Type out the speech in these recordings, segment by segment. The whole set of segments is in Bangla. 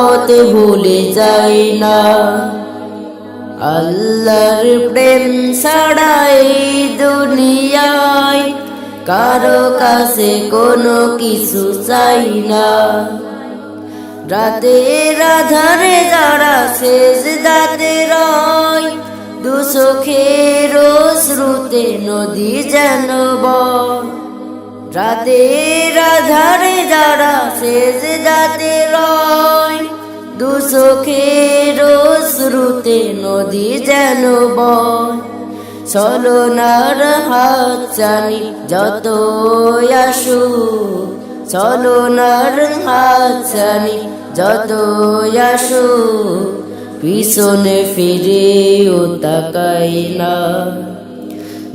পথে ভুলে যায় না। আল্লাহর প্রেম ছাড়াই দুনিয়ায় কারও কাছে কোনো কিছু চাই না। রাতের আধারে যারা শেষ দাতে রয়, দু চোখের শ্রুতে নদী যেন বয়। রাতের আধারে যারা শেষ দাতে রয়, দু চোখের শ্রুতে নদী যেন বয়। চলনার হাত জানি যত আসু চলনার হাত জানি যত আসু পিছনে ফিরে ও তাকাই না।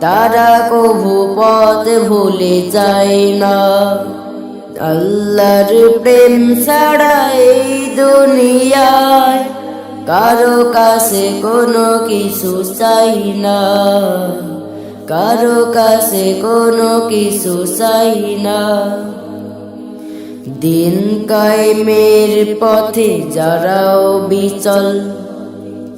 তারা কভু পথ ভুলে যায় না। আল্লাহর প্রেম ছাড়া এই দুনিয়ায় কারও কাছে কোনো কিছু চাই না। কারও কাছে কোনো কিছু চাই না। দিন কায়েমের পথে যারাও বিচল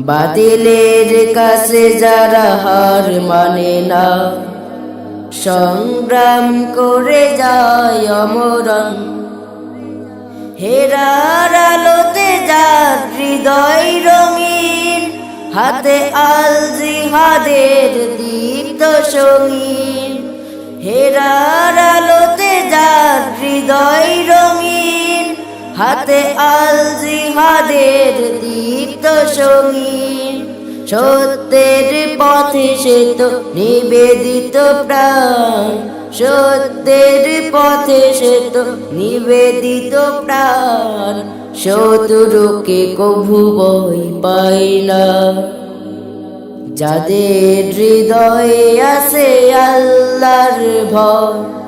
বাতিলের কাছে যারা হার মানে না। সংগ্রাম করে যায় অমরণ। হেরার আলোতে যার হৃদয় রঙিন, হাতে আল জিহাদের দীপ্ত সঙ্গীন। হেরার আলোতে যার হৃদয় হাতে আল জিহাদের দীপ্ত সঙ্গীন। সত্যের পথে সে তো নিবেদিত প্রাণ। সত্যের পথে সে তো নিবেদিত প্রাণ। শত্রুকে কভু বই পাই না। যাদের হৃদয়ে আছে আল্লাহর ভয়